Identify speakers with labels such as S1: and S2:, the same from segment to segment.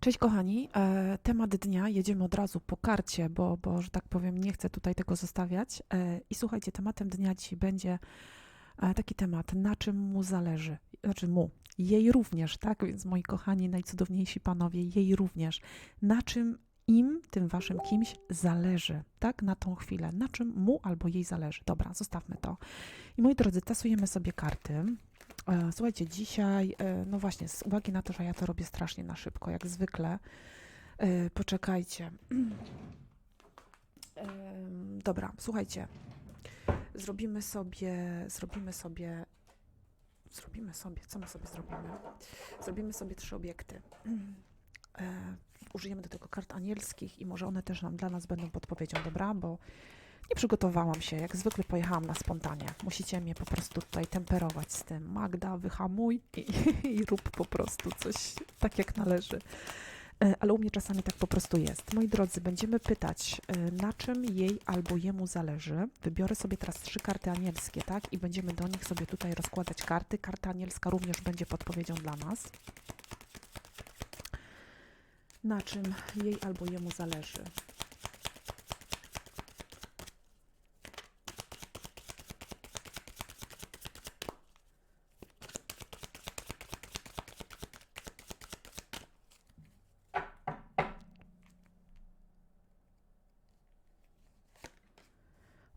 S1: Cześć kochani, e, temat dnia, jedziemy od razu po karcie, bo, bo że tak powiem nie chcę tutaj tego zostawiać. E, I słuchajcie, tematem dnia dzisiaj będzie e, taki temat, na czym mu zależy, znaczy mu, jej również, tak? Więc moi kochani, najcudowniejsi panowie, jej również, na czym im, tym waszym kimś zależy, tak? Na tą chwilę, na czym mu albo jej zależy. Dobra, zostawmy to. I moi drodzy, tasujemy sobie karty. E, Słuchajcie, dzisiaj, e, no właśnie, z uwagi na to, że ja to robię strasznie na szybko, jak zwykle, e, poczekajcie. Dobra, słuchajcie, zrobimy sobie, zrobimy sobie, zrobimy sobie, co my sobie zrobimy? Zrobimy sobie trzy obiekty. Użyjemy do tego kart anielskich i może one też nam dla nas będą podpowiedzią, dobra? Bo nie przygotowałam się, jak zwykle pojechałam na spontanie. Musicie mnie po prostu tutaj temperować z tym. Magda, wyhamuj i, i rób po prostu coś tak, jak należy. E, Ale u mnie czasami tak po prostu jest. Moi drodzy, będziemy pytać, e, na czym jej albo jemu zależy. Wybiorę sobie teraz trzy karty anielskie, tak? I będziemy do nich sobie tutaj rozkładać karty. Karta anielska również będzie podpowiedzią dla nas. Na czym jej albo jemu zależy.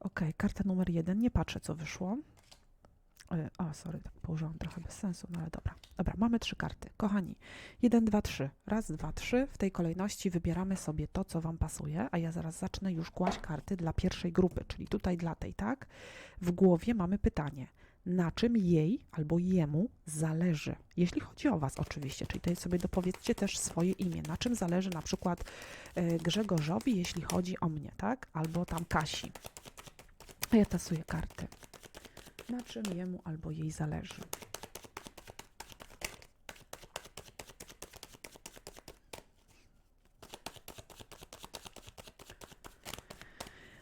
S1: Ok, karta numer jeden. Nie patrzę, co wyszło. E, O, sorry, tak położyłam trochę bez sensu, no ale dobra. Dobra, mamy trzy karty. Kochani, jeden, dwa, trzy. Raz, dwa, trzy. W tej kolejności wybieramy sobie to, co Wam pasuje, a ja zaraz zacznę już kłaść karty dla pierwszej grupy, czyli tutaj dla tej, tak? W głowie mamy pytanie, na czym jej albo jemu zależy. Jeśli chodzi o Was oczywiście, czyli tutaj sobie dopowiedzcie też swoje imię, na czym zależy na przykład e, Grzegorzowi, jeśli chodzi o mnie, tak? Albo tam Kasi. A ja tasuję karty. Na czym jemu albo jej zależy.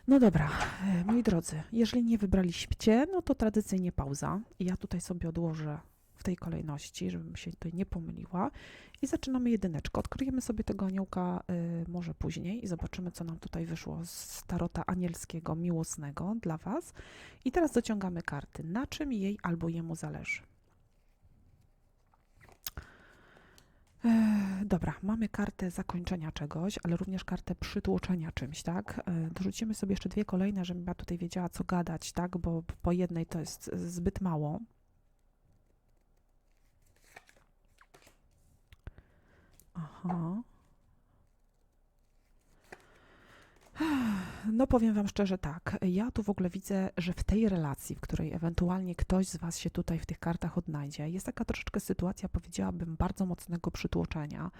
S1: No dobra, e, moi drodzy, jeżeli nie wybraliście, no to tradycyjnie pauza. Ja tutaj sobie odłożę w tej kolejności, żebym się tutaj nie pomyliła. I zaczynamy jedyneczkę. Odkryjemy sobie tego aniołka y, może później i zobaczymy, co nam tutaj wyszło z tarota anielskiego, miłosnego dla Was. I teraz dociągamy karty. Na czym jej albo jemu zależy? Ech, Dobra, mamy kartę zakończenia czegoś, ale również kartę przytłoczenia czymś, tak? E, Dorzucimy sobie jeszcze dwie kolejne, żebym ja tutaj wiedziała, co gadać, tak? Bo po jednej to jest zbyt mało. Aha. No powiem Wam szczerze tak, ja tu w ogóle widzę, że w tej relacji, w której ewentualnie ktoś z Was się tutaj w tych kartach odnajdzie, jest taka troszeczkę sytuacja, powiedziałabym, bardzo mocnego przytłoczenia,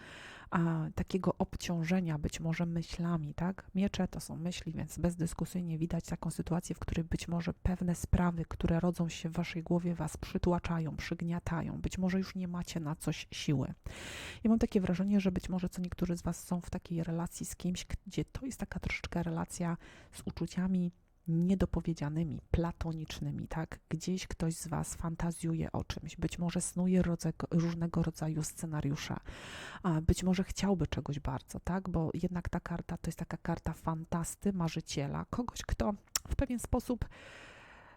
S1: a, takiego obciążenia być może myślami, tak? Miecze to są myśli, więc bezdyskusyjnie widać taką sytuację, w której być może pewne sprawy, które rodzą się w Waszej głowie, Was przytłaczają, przygniatają, być może już nie macie na coś siły. Ja mam takie wrażenie, że być może co niektórzy z Was są w takiej relacji z kimś, gdzie to jest taka troszeczkę relacja z uczuciami niedopowiedzianymi, platonicznymi, tak? Gdzieś ktoś z Was fantazjuje o czymś, być może snuje różnego rodzaju scenariusze, być może chciałby czegoś bardzo, tak? Bo jednak ta karta to jest taka karta fantasty, marzyciela, kogoś, kto w pewien sposób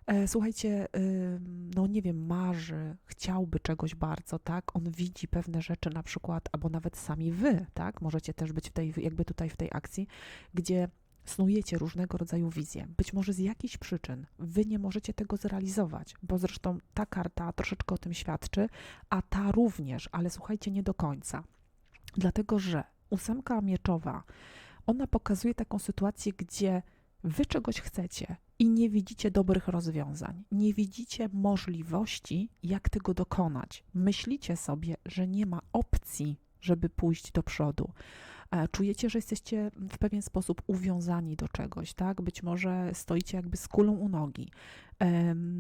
S1: E, Słuchajcie, no nie wiem, marzy, chciałby czegoś bardzo, tak? On widzi pewne rzeczy na przykład, albo nawet sami wy, tak? Możecie też być w tej, jakby tutaj w tej akcji, gdzie snujecie różnego rodzaju wizje. Być może z jakichś przyczyn wy nie możecie tego zrealizować, bo zresztą ta karta troszeczkę o tym świadczy, a ta również, ale słuchajcie, nie do końca. Dlatego, że ósemka mieczowa, ona pokazuje taką sytuację, gdzie wy czegoś chcecie i nie widzicie dobrych rozwiązań, nie widzicie możliwości, jak tego dokonać. Myślicie sobie, że nie ma opcji, żeby pójść do przodu. Czujecie, że jesteście w pewien sposób uwiązani do czegoś, tak? Być może stoicie jakby z kulą u nogi.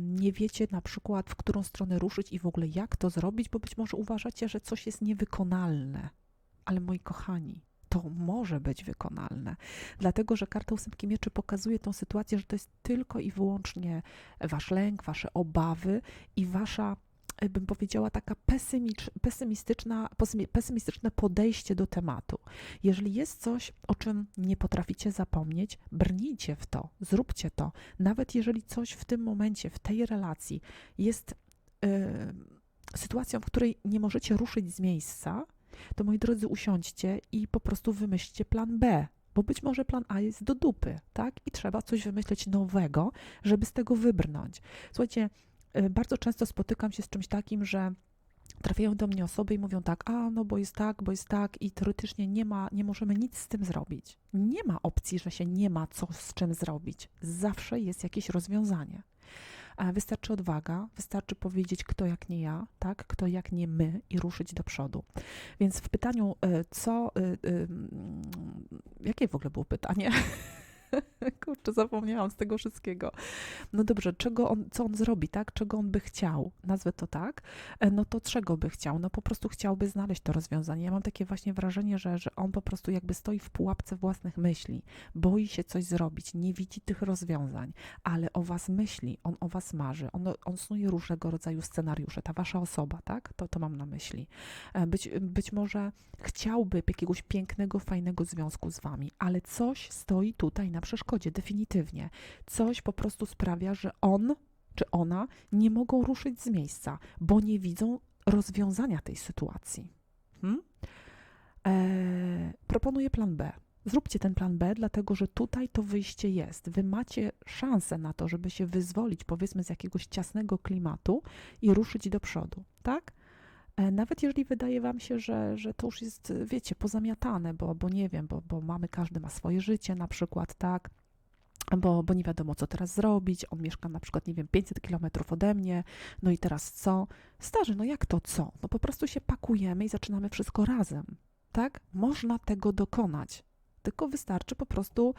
S1: Nie wiecie na przykład, w którą stronę ruszyć i w ogóle jak to zrobić, bo być może uważacie, że coś jest niewykonalne. Ale moi kochani, to może być wykonalne. Dlatego, że karta ósemki mieczy pokazuje tą sytuację, że to jest tylko i wyłącznie wasz lęk, wasze obawy i wasza bym powiedziała, taka pesymistyczna, pesymistyczne podejście do tematu. Jeżeli jest coś, o czym nie potraficie zapomnieć, brnijcie w to, zróbcie to. Nawet jeżeli coś w tym momencie, w tej relacji jest y, sytuacją, w której nie możecie ruszyć z miejsca, to moi drodzy, usiądźcie i po prostu wymyślcie plan B. Bo być może plan A jest do dupy, tak? I trzeba coś wymyśleć nowego, żeby z tego wybrnąć. Słuchajcie, bardzo często spotykam się z czymś takim, że trafiają do mnie osoby i mówią tak, a no bo jest tak, bo jest tak i teoretycznie nie ma, nie możemy nic z tym zrobić. Nie ma opcji, że się nie ma co z czym zrobić. Zawsze jest jakieś rozwiązanie. Wystarczy odwaga, wystarczy powiedzieć kto jak nie ja, tak? Kto jak nie my i ruszyć do przodu. Więc w pytaniu, e, co, e, mm, jakie w ogóle było pytanie? Kurczę, zapomniałam z tego wszystkiego. No dobrze, czego on, co on zrobi, tak? Czego on by chciał? Nazwę to tak. E, No to czego by chciał? No po prostu chciałby znaleźć to rozwiązanie. Ja mam takie właśnie wrażenie, że, że on po prostu jakby stoi w pułapce własnych myśli, boi się coś zrobić, nie widzi tych rozwiązań, ale o was myśli, on o was marzy, on, on snuje różnego rodzaju scenariusze, ta wasza osoba, tak? To, to mam na myśli. E, Być, być może chciałby jakiegoś pięknego, fajnego związku z wami, ale coś stoi tutaj na przeszkodzie, definitywnie. Coś po prostu sprawia, że on czy ona nie mogą ruszyć z miejsca, bo nie widzą rozwiązania tej sytuacji. Hmm? Eee, proponuję plan B. Zróbcie ten plan B, dlatego że tutaj to wyjście jest. Wy macie szansę na to, żeby się wyzwolić, powiedzmy, z jakiegoś ciasnego klimatu i ruszyć do przodu, tak? E, Nawet jeżeli wydaje Wam się, że, że to już jest, wiecie, pozamiatane, bo, bo nie wiem, bo, bo mamy, każdy ma swoje życie na przykład, tak? Bo, bo nie wiadomo, co teraz zrobić. On mieszka na przykład, nie wiem, 500 kilometrów ode mnie, no i teraz co? Starzy, no jak to co? No po prostu się pakujemy i zaczynamy wszystko razem, tak? Można tego dokonać, tylko wystarczy po prostu,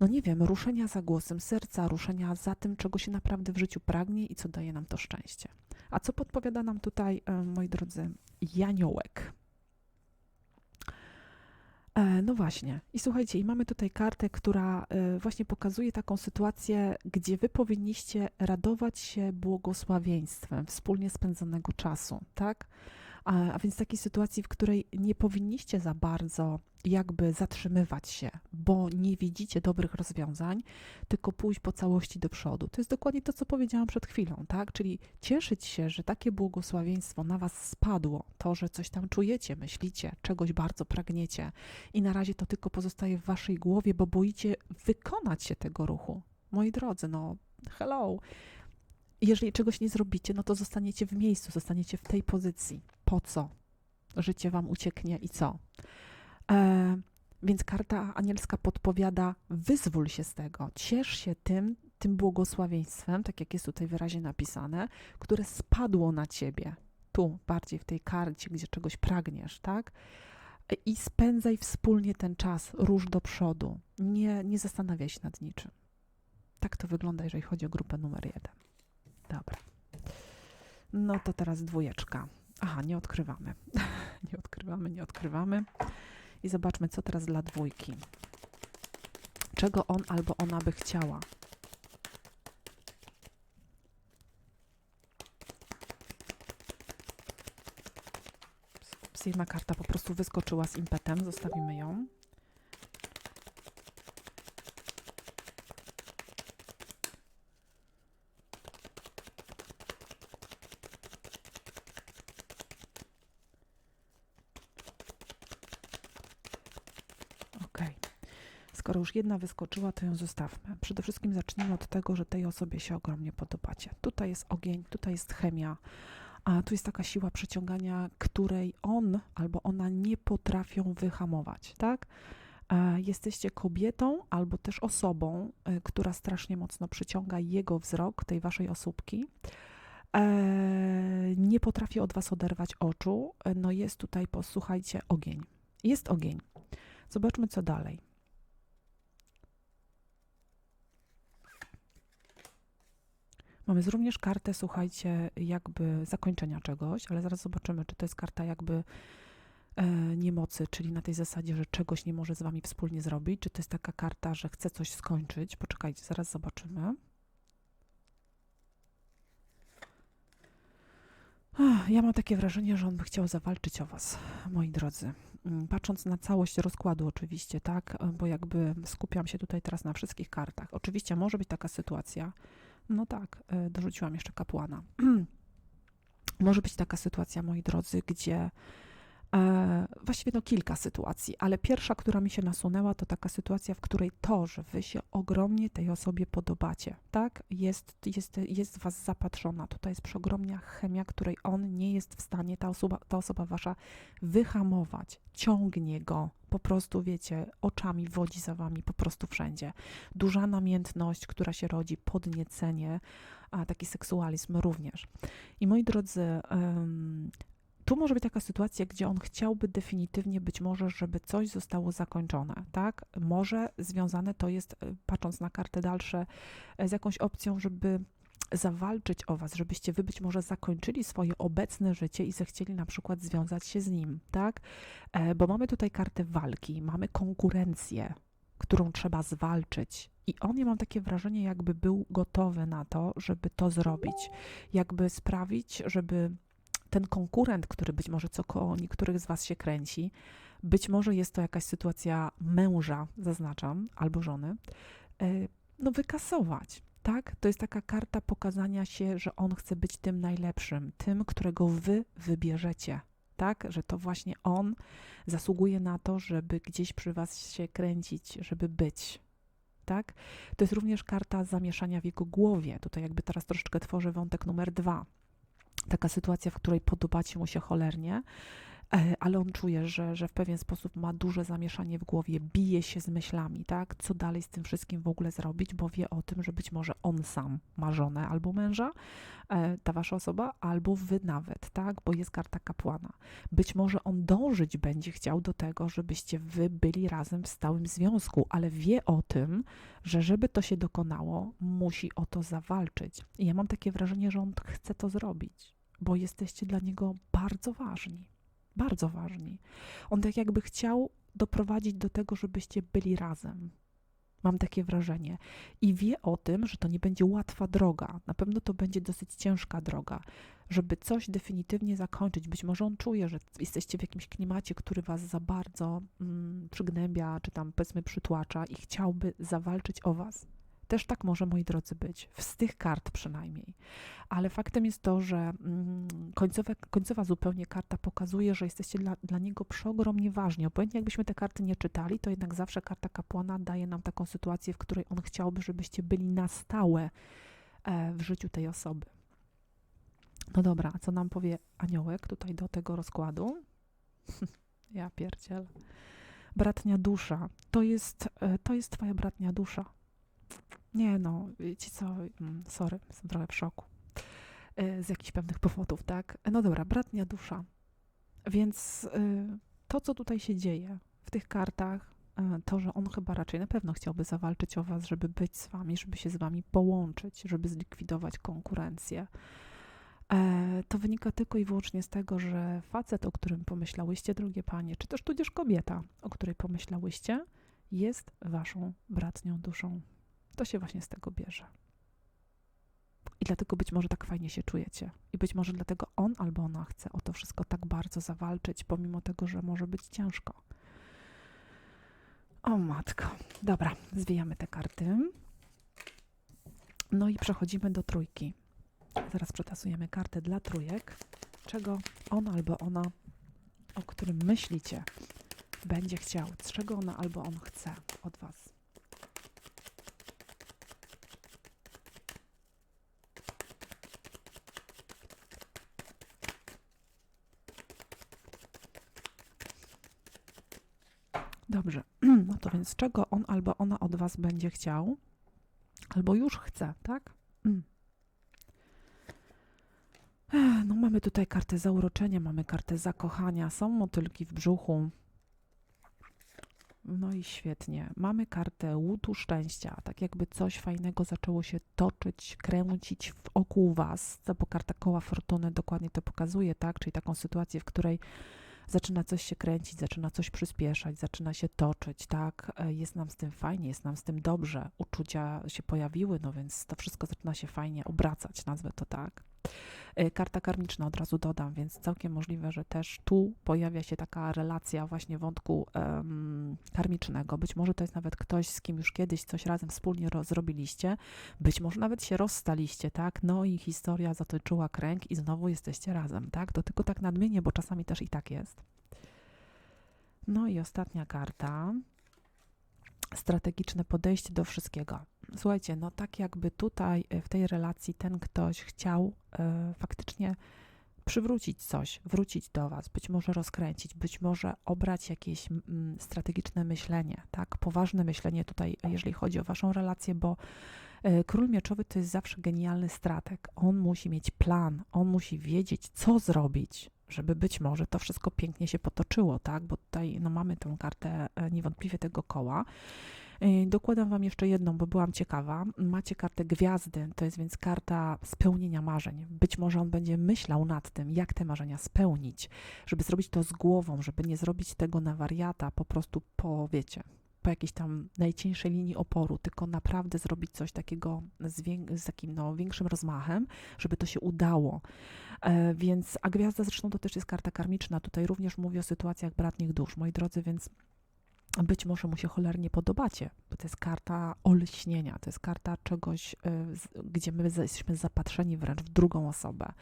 S1: no nie wiem, ruszenia za głosem serca, ruszenia za tym, czego się naprawdę w życiu pragnie i co daje nam to szczęście. A co podpowiada nam tutaj, e, moi drodzy, Janiołek? E, No właśnie. I słuchajcie, i mamy tutaj kartę, która e, właśnie pokazuje taką sytuację, gdzie wy powinniście radować się błogosławieństwem wspólnie spędzonego czasu, tak? A, a więc takiej sytuacji, w której nie powinniście za bardzo jakby zatrzymywać się, bo nie widzicie dobrych rozwiązań, tylko pójść po całości do przodu. To jest dokładnie to, co powiedziałam przed chwilą, tak? Czyli cieszyć się, że takie błogosławieństwo na was spadło, to, że coś tam czujecie, myślicie, czegoś bardzo pragniecie i na razie to tylko pozostaje w waszej głowie, bo boicie wykonać się tego ruchu. Moi drodzy, no hello. Jeżeli czegoś nie zrobicie, no to zostaniecie w miejscu, zostaniecie w tej pozycji. Po co? Życie wam ucieknie i co? E, więc karta anielska podpowiada: wyzwól się z tego, ciesz się tym, tym błogosławieństwem, tak jak jest tutaj wyraźnie napisane, które spadło na ciebie. Tu, bardziej w tej karcie, gdzie czegoś pragniesz, tak? I spędzaj wspólnie ten czas, rusz do przodu. Nie, nie zastanawiaj się nad niczym. Tak to wygląda, jeżeli chodzi o grupę numer jeden. Dobra. No to teraz dwójeczka. Aha, nie odkrywamy. nie odkrywamy, nie odkrywamy. I zobaczmy, co teraz dla dwójki. Czego on albo ona by chciała. Ups, jedna karta po prostu wyskoczyła z impetem. Zostawimy ją. Już jedna wyskoczyła, to ją zostawmy. Przede wszystkim zacznijmy od tego, że tej osobie się ogromnie podobacie. Tutaj jest ogień, tutaj jest chemia, a tu jest taka siła przyciągania, której on albo ona nie potrafią wyhamować, tak? E, Jesteście kobietą albo też osobą, e, która strasznie mocno przyciąga jego wzrok, tej waszej osóbki. E, Nie potrafi od was oderwać oczu. No jest tutaj, posłuchajcie, ogień. Jest ogień. Zobaczmy, co dalej. Mamy również kartę, słuchajcie, jakby zakończenia czegoś, ale zaraz zobaczymy, czy to jest karta jakby e, niemocy, czyli na tej zasadzie, że czegoś nie może z wami wspólnie zrobić, czy to jest taka karta, że chce coś skończyć. Poczekajcie, zaraz zobaczymy. ja mam takie wrażenie, że on by chciał zawalczyć o was, moi drodzy. Mm, Patrząc na całość rozkładu, oczywiście, tak, bo jakby skupiam się tutaj teraz na wszystkich kartach. Oczywiście może być taka sytuacja, no tak, e, dorzuciłam jeszcze kapłana. może być taka sytuacja, moi drodzy, gdzie E, właściwie no kilka sytuacji, ale pierwsza, która mi się nasunęła, to taka sytuacja, w której to, że wy się ogromnie tej osobie podobacie, tak? Jest, jest, jest was zapatrzona. Tutaj jest przeogromna chemia, której on nie jest w stanie, ta osoba, ta osoba wasza, wyhamować. Ciągnie go, po prostu, wiecie, oczami wodzi za wami po prostu wszędzie. Duża namiętność, która się rodzi, podniecenie, a taki seksualizm również. I moi drodzy, tu może być taka sytuacja, gdzie on chciałby definitywnie być może, żeby coś zostało zakończone, tak? Może związane to jest, e, patrząc na karty dalsze, e, z jakąś opcją, żeby zawalczyć o was, żebyście wy być może zakończyli swoje obecne życie i zechcieli na przykład związać się z nim, tak? E, bo mamy tutaj kartę walki, mamy konkurencję, którą trzeba zwalczyć. I on, ja mam takie wrażenie, jakby był gotowy na to, żeby to zrobić, jakby sprawić, żeby ten konkurent, który być może co koło niektórych z Was się kręci, być może jest to jakaś sytuacja męża, zaznaczam, albo żony, e, no wykasować. Tak? To jest taka karta pokazania się, że on chce być tym najlepszym, tym, którego wy wybierzecie. Tak, że to właśnie on zasługuje na to, żeby gdzieś przy was się kręcić, żeby być. Tak? To jest również karta zamieszania w jego głowie. Tutaj jakby teraz troszeczkę tworzę wątek numer dwa taka sytuacja, w której podobacie mu się cholernie, ale on czuje, że, że w pewien sposób ma duże zamieszanie w głowie, bije się z myślami, tak? Co dalej z tym wszystkim w ogóle zrobić, bo wie o tym, że być może on sam ma żonę albo męża, e, ta wasza osoba, albo wy nawet, tak? Bo jest karta kapłana. Być może on dążyć będzie chciał do tego, żebyście wy byli razem w stałym związku, ale wie o tym, że żeby to się dokonało, musi o to zawalczyć. I ja mam takie wrażenie, że on chce to zrobić bo jesteście dla niego bardzo ważni. Bardzo ważni. On tak jakby chciał doprowadzić do tego, żebyście byli razem. Mam takie wrażenie. I wie o tym, że to nie będzie łatwa droga. Na pewno to będzie dosyć ciężka droga, żeby coś definitywnie zakończyć. Być może on czuje, że jesteście w jakimś klimacie, który was za bardzo mm, przygnębia, czy tam powiedzmy przytłacza i chciałby zawalczyć o was. Też tak może, moi drodzy, być, z tych kart przynajmniej. Ale faktem jest to, że mm, końcowe, końcowa zupełnie karta pokazuje, że jesteście dla, dla niego przeogromnie ważni. Obojętnie jakbyśmy te karty nie czytali, to jednak zawsze karta kapłana daje nam taką sytuację, w której on chciałby, żebyście byli na stałe e, w życiu tej osoby. No dobra, co nam powie aniołek tutaj do tego rozkładu? ja pierdziel. Bratnia dusza. To jest, e, to jest twoja bratnia dusza. Nie no, ci co, mm, sorry, jestem trochę w szoku. E, z jakichś pewnych powodów, tak? No dobra, bratnia dusza. Więc e, to, co tutaj się dzieje w tych kartach, e, to, że on chyba raczej na pewno chciałby zawalczyć o was, żeby być z wami, żeby się z wami połączyć, żeby zlikwidować konkurencję. To wynika tylko i wyłącznie z tego, że facet, o którym pomyślałyście, drogie panie, czy też tudzież kobieta, o której pomyślałyście, jest waszą bratnią duszą. To się właśnie z tego bierze. I dlatego być może tak fajnie się czujecie. I być może dlatego on albo ona chce o to wszystko tak bardzo zawalczyć, pomimo tego, że może być ciężko. O matko. Dobra, zwijamy te karty. No i przechodzimy do trójki. Zaraz przetasujemy kartę dla trójek. Czego on albo ona, o którym myślicie, będzie chciał, czego ona albo on chce od Was. Dobrze, no to więc czego on albo ona od Was będzie chciał, albo już chce, tak? Mm. No mamy tutaj kartę zauroczenia, mamy kartę zakochania, są motylki w brzuchu, no i świetnie. Mamy kartę łutu szczęścia, tak jakby coś fajnego zaczęło się toczyć, kręcić wokół was, bo karta koła fortuny dokładnie to pokazuje, tak? Czyli taką sytuację, w której zaczyna coś się kręcić, zaczyna coś przyspieszać, zaczyna się toczyć, tak? E, jest nam z tym fajnie, jest nam z tym dobrze, uczucia się pojawiły, no więc to wszystko zaczyna się fajnie obracać, nazwę to tak. E, Karta karmiczna od razu dodam, więc całkiem możliwe, że też tu pojawia się taka relacja właśnie wątku em, karmicznego. Być może to jest nawet ktoś, z kim już kiedyś coś razem wspólnie ro- zrobiliście, być może nawet się rozstaliście, tak? No i historia zatoczyła kręg i znowu jesteście razem, tak? To tylko tak nadmienię, bo czasami też i tak jest. No i ostatnia karta. Strategiczne podejście do wszystkiego. Słuchajcie, no tak jakby tutaj e, w tej relacji ten ktoś chciał e, faktycznie przywrócić coś, wrócić do Was, być może rozkręcić, być może obrać jakieś mm, strategiczne myślenie, tak? Poważne myślenie tutaj, jeżeli chodzi o Waszą relację, bo e, król mieczowy to jest zawsze genialny strateg. On musi mieć plan, on musi wiedzieć, co zrobić, żeby być może to wszystko pięknie się potoczyło, tak? Bo tutaj no, mamy tę kartę e, niewątpliwie tego koła. E, Dokładam Wam jeszcze jedną, bo byłam ciekawa. Macie kartę gwiazdy, to jest więc karta spełnienia marzeń. Być może on będzie myślał nad tym, jak te marzenia spełnić, żeby zrobić to z głową, żeby nie zrobić tego na wariata, po prostu po, wiecie, po jakiejś tam najcieńszej linii oporu, tylko naprawdę zrobić coś takiego z, z takim no, większym rozmachem, żeby to się udało. E, więc, a gwiazda zresztą to też jest karta karmiczna. Tutaj również mówię o sytuacjach bratnich dusz, moi drodzy, więc być może mu się cholernie podobacie, bo to jest karta olśnienia, to jest karta czegoś, z- gdzie my jesteśmy zapatrzeni wręcz w drugą osobę.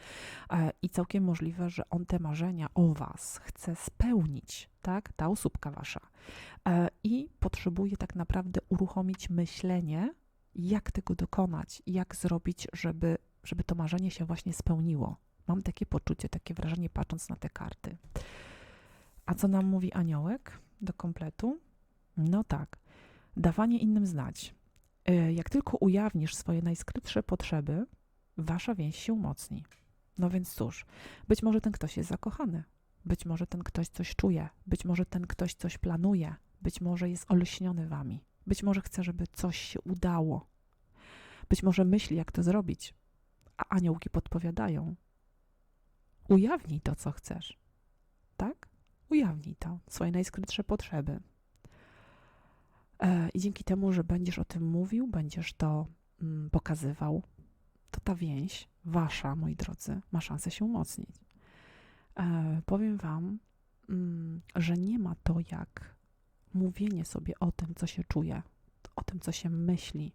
S1: E, I całkiem możliwe, że on te marzenia o was chce spełnić, tak? Ta osóbka wasza. E, I potrzebuje tak naprawdę uruchomić myślenie, jak tego dokonać, jak zrobić, żeby, żeby to marzenie się właśnie spełniło. Mam takie poczucie, takie wrażenie, patrząc na te karty. A co nam mówi aniołek do kompletu? No tak, dawanie innym znać. E, Jak tylko ujawnisz swoje najskrytsze potrzeby, wasza więź się umocni. No więc cóż, być może ten ktoś jest zakochany, być może ten ktoś coś czuje, być może ten ktoś coś planuje, być może jest olśniony wami, być może chce, żeby coś się udało, być może myśli, jak to zrobić, a aniołki podpowiadają. Ujawnij to, co chcesz, tak? Ujawnij to, swoje najskrytsze potrzeby. E, I dzięki temu, że będziesz o tym mówił, będziesz to mm, pokazywał, to ta więź, wasza, moi drodzy, ma szansę się umocnić. E, powiem wam, mm, że nie ma to jak mówienie sobie o tym, co się czuje, o tym, co się myśli.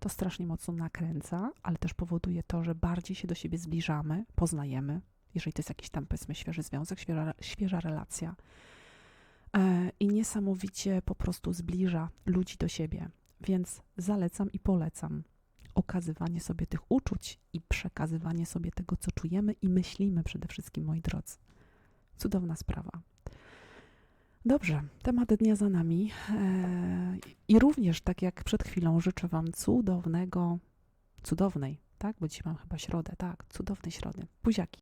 S1: To strasznie mocno nakręca, ale też powoduje to, że bardziej się do siebie zbliżamy, poznajemy, jeżeli to jest jakiś tam, powiedzmy, świeży związek, świeża, świeża relacja. E, I niesamowicie po prostu zbliża ludzi do siebie. Więc zalecam i polecam okazywanie sobie tych uczuć i przekazywanie sobie tego, co czujemy i myślimy przede wszystkim, moi drodzy. Cudowna sprawa. Dobrze, temat dnia za nami. E, I również, tak jak przed chwilą, życzę Wam cudownego, cudownej, tak? Bo dzisiaj mam chyba środę, tak? Cudownej środy. Buziaki.